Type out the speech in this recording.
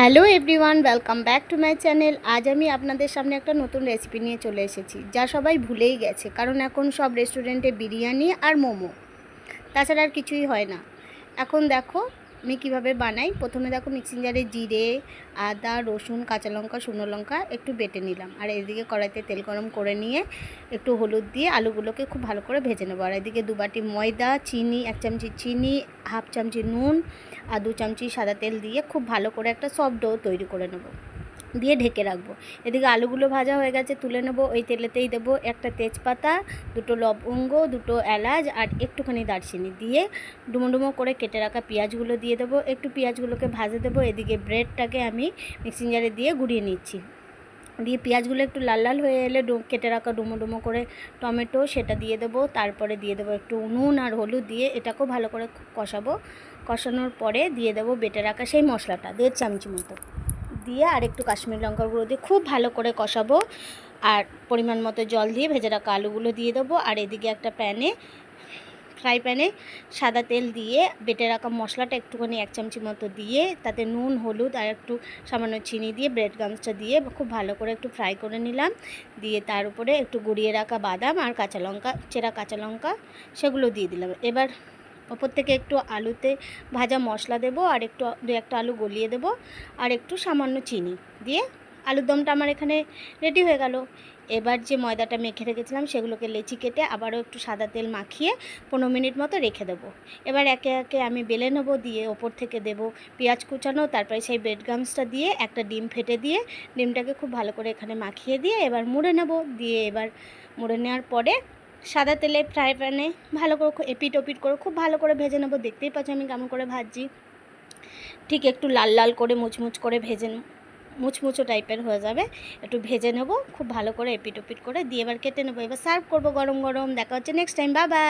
Hello everyone, welcome back to my channel. আজ আমি আপনাদের সামনে একটা নতুন রেসিপি নিয়ে চলে এসেছি, যা সবাই ভুলেই গেছে, কারণ এখন সব রেস্টুরেন্টে বিরিয়ানি আর মোমো। তাছাড়া আর কিছুই হয় না। এখন দেখো আমি কীভাবে বানাই? প্রথমে দেখো মিক্সিং জারে জিরে, আদা, রসুন, কাঁচা লঙ্কা, শুকনো লঙ্কা একটু বেটে নিলাম। আর এদিকে কড়াইতে তেল গরম করে নিয়ে একটু হলুদ দিয়ে আলুগুলোকে খুব ভালো করে ভেজে নেব। আর এদিকে দু বাটি ময়দা, চিনি, এক চামচি চিনি, হাফ চামচি নুন আর দু চামচি সাদা তেল দিয়ে খুব ভালো করে একটা সফট ডো তৈরি করে নেব। দিয়ে ঢেকে রাখব। এদিকে আলুগুলো ভাজা হয়ে গেছে, তুলে নেব, ওই তেলেতেই দেবো একটা তেজপাতা, দুটো লবঙ্গ, দুটো এলাচ আর একটুখানি দারচিনি দিয়ে ডুমো ডুমো করে কেটে রাখা পেঁয়াজগুলো দিয়ে দেবো। একটু পেঁয়াজগুলোকে ভাজে দেবো, এদিকে ব্রেডটাকে আমি মিক্সিং জারে দিয়ে গুঁড়িয়ে নিচ্ছি। দিয়ে পেঁয়াজগুলো একটু লাল লাল হয়ে এলে কেটে রাখা ডুমো ডুমো করে টমেটো সেটা দিয়ে দেবো, তারপরে দিয়ে দেবো একটু নুন আর হলুদ দিয়ে এটাকেও ভালো করে কষাবো। কষানোর পরে দিয়ে দেবো বেটে রাখা সেই মশলাটা, দেড় চামচি মতো। দিয়ে আর একটু কাশ্মীর লঙ্কার গুঁড়ো দিয়ে খুব ভালো করে কষাবো। আর পরিমাণ মতো জল দিয়ে ভেজে রাখা আলুগুলো দিয়ে দেবো। আর এদিকে একটা প্যানে, ফ্রাই প্যানে সাদা তেল দিয়ে বেটে রাখা মশলাটা একটুখানি এক চামচি মতো দিয়ে, তাতে নুন, হলুদ আর একটু সামান্য চিনি দিয়ে ব্রেড গামসটা দিয়ে খুব ভালো করে একটু ফ্রাই করে নিলাম। দিয়ে তার উপরে একটু গুঁড়িয়ে রাখা বাদাম আর কাঁচা লঙ্কা, চেরা কাঁচা লঙ্কা সেগুলো দিয়ে দিলাম। এবার ওপর থেকে একটু আলুতে ভাজা মশলা দেবো আর একটু, দু একটা আলু গলিয়ে দেবো আর একটু সামান্য চিনি দিয়ে আলুর দমটা আমার এখানে রেডি হয়ে গেল। এবার যে ময়দাটা মেখে রেখেছিলাম সেগুলোকে লেচি কেটে আবারও একটু সাদা তেল মাখিয়ে পনেরো মিনিট মতো রেখে দেবো। এবার একে একে আমি বেলে নেব দিয়ে ওপর থেকে দেবো পেঁয়াজ কুচানো, তারপরে সেই ব্রেড গামসটা দিয়ে একটা ডিম ফেটে দিয়ে ডিমটাকে খুব ভালো করে এখানে মাখিয়ে দিয়ে এবার মুড়ে নেব। দিয়ে এবার মুড়ে নেওয়ার পরে সাদা তেলে ফ্রাই প্যানে ভালো করে এপিট ওপিট করে খুব ভালো করে ভেজে নেব। দেখতেই পাচ্ছ আমি কেমন করে ভাজছি। ঠিক একটু লাল লাল করে মুচমুচ করে ভেজে মুচমুচো টাইপের হয়ে যাবে। একটু ভেজে নেব, খুব ভালো করে এপিট ওপিট করে দিয়ে এবার কেটে নেব। এবার সার্ভ করব গরম গরম। দেখা হচ্ছে নেক্সট টাইম বাবা